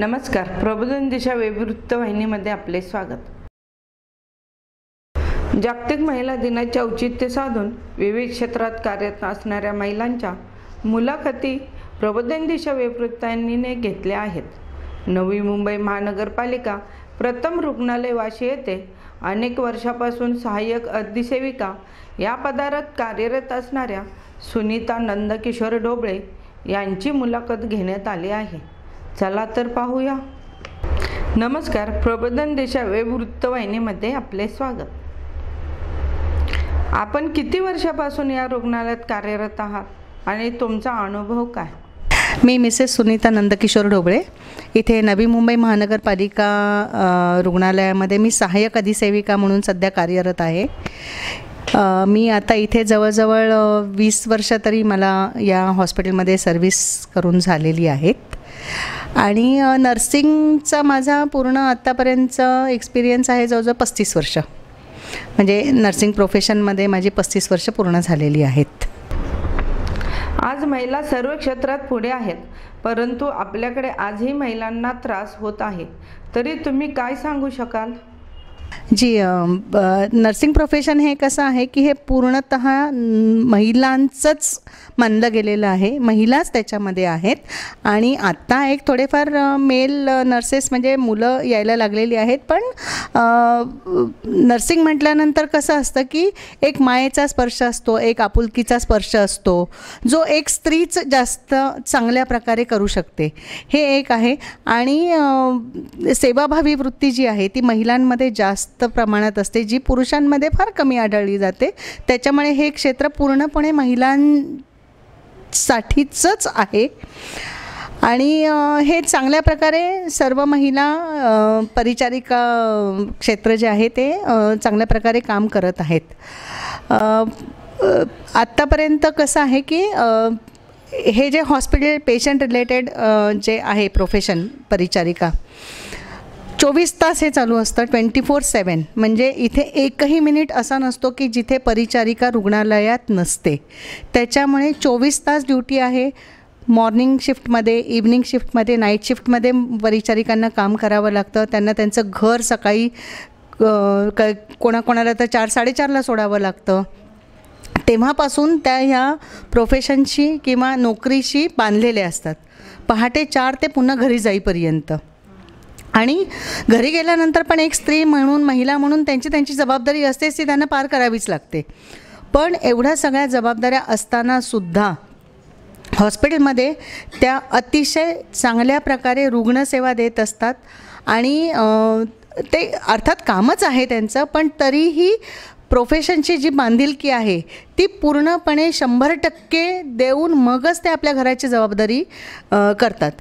नमस्कार. प्रबोधन दिशा वेबवृत्त वाहिनीमध्ये आपले स्वागत. जागतिक महिला दिनाचे औचित्य साधून विविध क्षेत्रात कार्यरत असणाऱ्या महिलांच्या मुलाखती प्रबोधन दिशा वेबवृत्तांनीने घेतल्या आहेत. नवी मुंबई महानगरपालिका प्रथम रुग्णालय वाशी येथे अनेक वर्षापासून सहाय्यक अर्धसेविका या पदारात कार्यरत असणाऱ्या सुनीता नंदकिशोर ढोबळे यांची मुलाखत घेण्यात आली आहे. चला तर पाहूया. नमस्कार प्रबोधन देशा वेब वृत्तवाहिनीमध्ये आपले स्वागत. आपण किती वर्षापासून या रुग्णालयात कार्यरत आहात आणि तुमचा अनुभव काय? मी मिसेस सुनीता नंदकिशोर ढोबळे. इथे नवी मुंबई महानगरपालिका रुग्णालयामध्ये मी सहाय्यक अधिसेविका म्हणून सध्या कार्यरत आहे. मी आता इथे जवळजवळ वीस वर्ष तरी मला या हॉस्पिटलमध्ये सर्व्हिस करून झालेली आहेत. आणि नर्सिंगचा माझा पूर्ण आत्तापर्यंतचा एक्सपिरियन्स आहे जवळजवळ पस्तीस वर्ष. म्हणजे नर्सिंग प्रोफेशनमध्ये माझी पस्तीस वर्ष पूर्ण झालेली आहेत. आज महिला सर्व क्षेत्रात पुढे आहेत परंतु आपल्याकडे आजही महिलांना त्रास होत आहे. तरी तुम्ही काय सांगू शकाल? जी ब- नर्सिंग प्रोफेशन हे कसं आहे की हे पूर्णत महिलांचंच मानलं गेलेलं आहे. महिलाच त्याच्यामध्ये आहेत. आणि आत्ता एक थोडेफार मेल नर्सेस म्हणजे मुलं यायला लागलेली आहेत. पण नर्सिंग म्हटल्यानंतर कसं असतं की एक मायेचा स्पर्श असतो एक आपुलकीचा स्पर्श असतो. जो एक स्त्रीच जास्त चांगल्या प्रकारे करू शकते. हे एक आहे. आणि सेवाभावी वृत्ती जी आहे ती महिलांमध्ये जास्त प्रमाणात असते जी पुरुषांमध्ये फार कमी आढळली जाते. त्याच्यामुळे हे क्षेत्र पूर्णपणे महिलांसाठीचंच आहे. आणि हे चांगल्या प्रकारे सर्व महिला परिचारिका क्षेत्र जे आहे ते चांगल्या प्रकारे काम करत आहेत. आत्तापर्यंत कसं आहे की हे जे हॉस्पिटल पेशंट रिलेटेड जे आहे प्रोफेशन परिचारिका चोवीस तास हे चालू असतं ट्वेंटी फोर सेवन. म्हणजे इथे एकही मिनिट असा नसतो की जिथे परिचारिका रुग्णालयात नसते. त्याच्यामुळे चोवीस तास ड्युटी आहे. मॉर्निंग शिफ्टमध्ये इव्हनिंग शिफ्टमध्ये नाईट शिफ्टमध्ये परिचारिकांना काम करावं लागतं. त्यांना त्यांचं घर सकाळी क कोणाकोणाला तर चार साडेचारला सोडावं लागतं. तेव्हापासून त्या ह्या प्रोफेशनशी किंवा नोकरीशी बांधलेले असतात. पहाटे चार ते पुन्हा घरी जाईपर्यंत. आणि घरी गेल्यानंतर पण एक स्त्री म्हणून महिला म्हणून त्यांची त्यांची जबाबदारी असतेच ती त्यांना पार करावीच लागते. पण एवढ्या सगळ्या जबाबदाऱ्या असतानासुद्धा हॉस्पिटलमध्ये त्या अतिशय चांगल्या प्रकारे रुग्णसेवा देत असतात आणि ते अर्थात कामच आहे त्यांचं पण तरीही प्रोफेशनची जी बांधिलकी आहे ती पूर्णपणे शंभर टक्के देऊन मगच ते आपल्या घराची जबाबदारी करतात.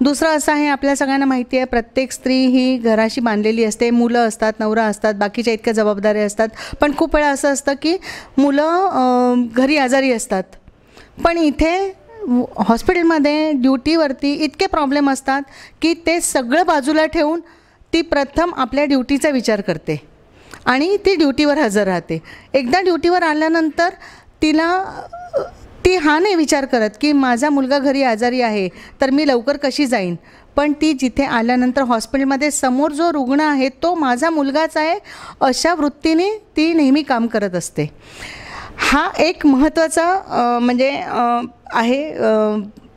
दुसरं असं आहे आपल्या सगळ्यांना माहिती आहे प्रत्येक स्त्री ही घराशी बांधलेली असते. मुलं असतात नवरा असतात बाकीच्या इतक्या जबाबदाऱ्या असतात. पण खूप वेळा असं असतं की मुलं घरी आजारी असतात. पण इथे हॉस्पिटलमध्ये ड्युटीवरती इतके प्रॉब्लेम असतात की ते सगळं बाजूला ठेवून ती प्रथम आपल्या ड्युटीचा विचार करते. आणि ती ड्युटीवर हजर राहते. एकदा ड्युटीवर आल्यानंतर तिला ती हा नाही विचार करत की माझा मुलगा घरी आजारी आहे तर मी लवकर कशी जाईन? पण ती जिथे आल्यानंतर हॉस्पिटलमध्ये समोर जो रुग्ण आहे तो माझा मुलगाच आहे अशा वृत्तीने ती नेहमी काम करत असते. हा एक महत्त्वाचा म्हणजे आहे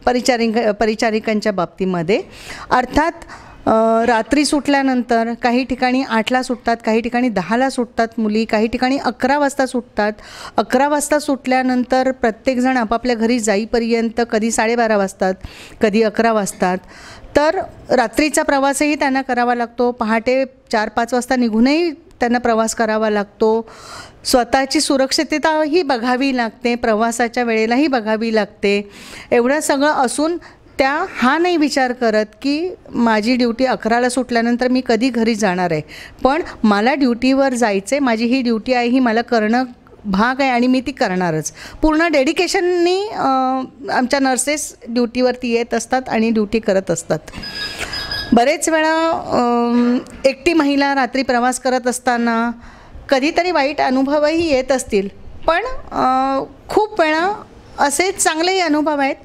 परिचारिक परिचारिकांच्या बाबतीमध्ये. अर्थात रात्री सुटल्यानंतर काही ठिकाणी आठला सुटतात काही ठिकाणी दहाला सुटतात मुली काही ठिकाणी अकरा वाजता सुटतात. अकरा वाजता सुटल्यानंतर प्रत्येकजण आपापल्या घरी जाईपर्यंत कधी साडेबारा वाजतात कधी अकरा वाजतात. तर रात्रीचा प्रवासही त्यांना करावा लागतो. पहाटे चार पाच वाजता निघूनही त्यांना प्रवास करावा लागतो. स्वतःची सुरक्षितताही बघावी लागते प्रवासाच्या वेळेलाही बघावी लागते. एवढं सगळं असून त्या हा नाही विचार करत की माझी ड्युटी अकराला सुटल्यानंतर मी कधी घरी जाणार आहे. पण मला ड्युटीवर जायचं आहे माझी ही ड्युटी आहे ही मला करणं भाग आहे आणि मी ती करणारच. पूर्ण डेडिकेशननी आमच्या नर्सेस ड्युटीवरती येत असतात आणि ड्युटी करत असतात. बरेच वेळा एकटी महिला रात्री प्रवास करत असताना कधीतरी वाईट अनुभवही येत असतील. पण खूप वेळा असे चांगलेही अनुभव आहेत.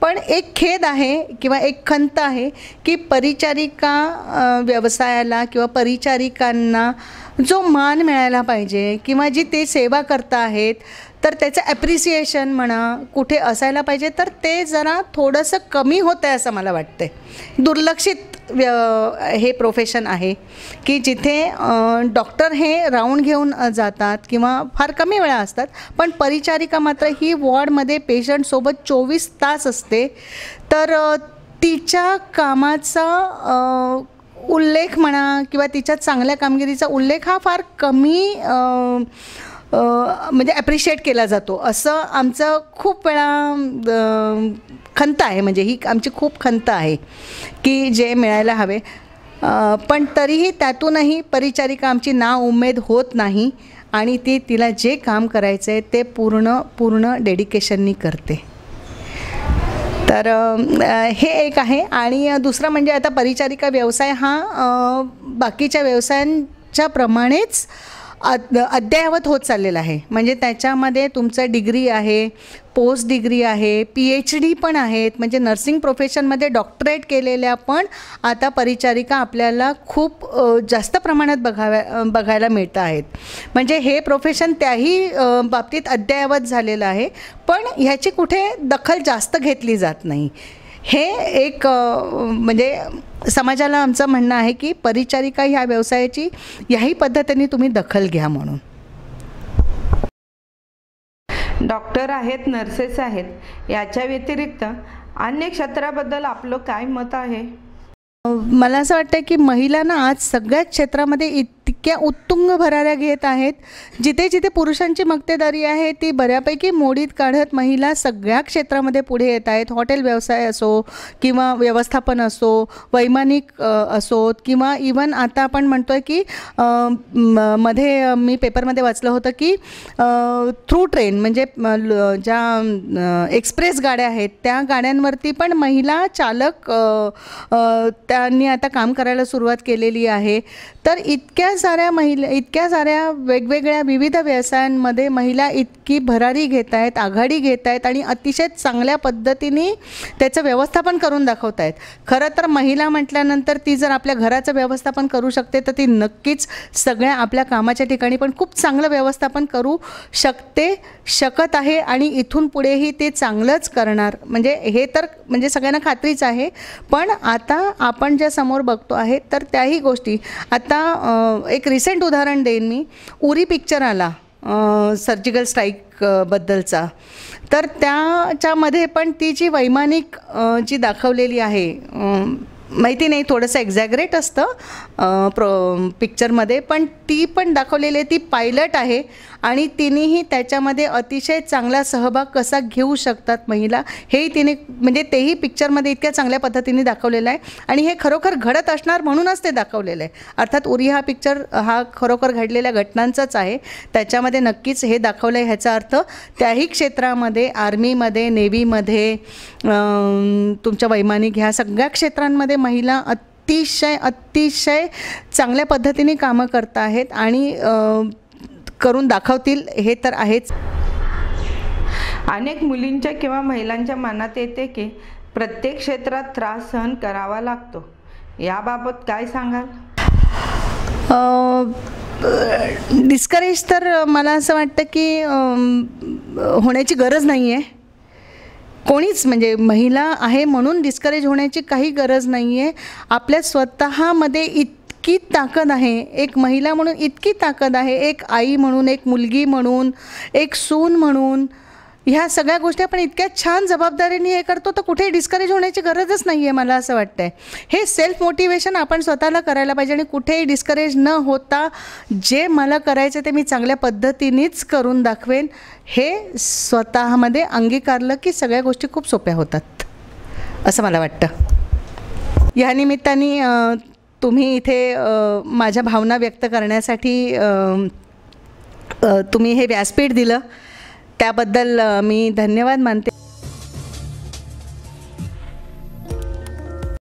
पण एक खेद आहे किंवा एक खंत आहे की परिचारिका व्यवसायाला किंवा परिचारिकांना जो मान मिळायला पाहिजे किंवा जी ते सेवा करता आहेत तर त्याचं ॲप्रिसिएशन म्हणा कुठे असायला पाहिजे तर ते जरा थोडंसं कमी होतं आहे असं मला वाटतंय. दुर्लक्षित व्य हे प्रोफेशन आहे की जिथे डॉक्टर हे राऊंड घेऊन जातात किंवा फार कमी वेळा असतात पण परिचारिका मात्र ही वॉर्डमध्ये पेशंटसोबत चोवीस तास असते. तर तिच्या कामाचा उल्लेख म्हणा किंवा तिच्या चांगल्या कामगिरीचा उल्लेख हा फार कमी म्हणजे ॲप्रिशिएट केला जातो. असं आमचं खूप वेळा खंत आहे. म्हणजे ही आमची खूप खंत आहे की जे मिळायला हवे. पण तरीही त्यातूनही परिचारिका आमची ना उमेद होत नाही आणि ती तिला जे काम करायचं आहे ते पूर्ण पूर्ण डेडिकेशननी करते. तर हे एक आहे. आणि दुसरं म्हणजे आता परिचारिका व्यवसाय हा बाकीच्या व्यवसायांच्या प्रमाणेच अद्ययावत होत चाललेलं आहे. म्हणजे त्याच्यामध्ये तुमचं डिग्री आहे पोस्ट डिग्री आहे पी एच डी पण आहेत. म्हणजे नर्सिंग प्रोफेशनमध्ये डॉक्टरेट केलेल्या पण आता परिचारिका आपल्याला खूप जास्त प्रमाणात बघाव्या बघायला मिळत आहेत. म्हणजे हे प्रोफेशन त्याही बाबतीत अद्ययावत झालेलं आहे. पण ह्याची कुठे दखल जास्त घेतली जात नाही. हे एक म्हणजे समाजाला आमचं म्हणणं आहे की परिचारिका ह्या व्यवसायाची याही पद्धतीने तुम्ही दखल घ्या म्हणून. डॉक्टर आहेत नर्सेस आहेत याच्या व्यतिरिक्त अन्य क्षेत्राबद्दल आपलं काय मत आहे? मला असं वाटतं की महिलांना आज सगळ्याच क्षेत्रामध्ये इतक्या उत्तुंग भराऱ्या घेत आहेत. जिथे जिथे पुरुषांची मक्तेदारी आहे ती बऱ्यापैकी मोडीत काढत महिला सगळ्या क्षेत्रामध्ये पुढे येत आहेत. हॉटेल व्यवसाय असो किंवा व्यवस्थापन असो वैमानिक असोत किंवा इवन आता आपण म्हणतो आहे की म- मध्ये मी पेपरमध्ये वाचलं होतं की थ्रू ट्रेन म्हणजे ल- ज्या एक्सप्रेस गाड्या आहेत त्या गाड्यांवरती पण महिला चालक त्यांनी आता काम करायला सुरुवात केलेली आहे. तर इतक्या साऱ्या महिला इतक्या साऱ्या वेगवेगळ्या विविध व्यवसायांमध्ये महिला इतकी भरारी घेत आहेत आघाडी घेत आहेत आणि अतिशय चांगल्या पद्धतीने त्याचं व्यवस्थापन करून दाखवत आहेत. खरं तर महिला म्हटल्यानंतर ती जर आपल्या घराचं व्यवस्थापन करू शकते तर ती नक्कीच सगळ्या आपल्या कामाच्या ठिकाणी पण खूप चांगलं व्यवस्थापन करू शकते शकत आहे आणि इथून पुढेही ते चांगलंच करणार. म्हणजे हे तर म्हणजे सगळ्यांना खात्रीच आहे. पण आता आपण ज्या समोर बघतो आहे तर त्याही गोष्टी. आता एक एक रिसेंट उदाहरण देईन मी. उरी पिक्चर आला सर्जिकल स्ट्राईक बद्दलचा. तर त्याच्यामध्ये पण ती जी वैमानिक जी दाखवलेली आहे माहिती नाही थोडंसं एक्झॅगरेट असतं प्रो पिक्चरमध्ये पण ती पण दाखवलेली आहे ती पायलट आहे आणि तिनेही त्याच्यामध्ये अतिशय चांगला सहभाग कसा घेऊ शकतात महिला हेही तिने म्हणजे तेही पिक्चरमध्ये इतक्या चांगल्या पद्धतीने दाखवलेलं आहे आणि हे खरोखर घडत असणार म्हणूनच ते दाखवलेलं आहे. अर्थात उरी हा पिक्चर हा खरोखर घडलेल्या घटनांचाच आहे. त्याच्यामध्ये नक्कीच हे दाखवलं आहे ह्याचा अर्थ त्याही क्षेत्रामध्ये आर्मीमध्ये नेव्हीमध्ये तुमच्या वैमानिक ह्या सगळ्या क्षेत्रांमध्ये महिला अतिशय अतिशय चांगल्या पद्धतीने कामं करत आहेत आणि करून दाखवतील हे तर आहेच. अनेक मुलींच्या किंवा महिलांच्या मनात येते की प्रत्येक क्षेत्रात त्रास सहन करावा लागतो. याबाबत काय सांगाल? डिस्करेज तर मला असं वाटतं की होण्याची गरज नाही आहे कोणीच म्हणजे महिला आहे म्हणून डिस्करेज होण्याची काही गरज नाही आहे आपल्या स्वतःमध्ये इतकी ताकद आहे. एक महिला म्हणून इतकी ताकद आहे. एक आई म्हणून एक मुलगी म्हणून एक सून म्हणून. ह्या सगळ्या गोष्टी आपण इतक्या छान जबाबदारीने हे करतो तर कुठेही डिस्करेज होण्याची गरजच नाही आहे मला असं वाटतं आहे हे सेल्फ मोटिवेशन आपण स्वतःला करायला पाहिजे आणि कुठेही डिस्करेज न होता जे मला करायचं ते मी चांगल्या पद्धतीनेच करून दाखवेन. हे स्वतःमध्ये अंगीकारलं की सगळ्या गोष्टी खूप सोप्या होतात असं मला वाटतं. या निमित्ताने तुम्ही इथे माझ्या भावना व्यक्त करण्यासाठी तुम्ही हे व्यासपीठ दिलं. त्याबद्दल मी धन्यवाद मानते.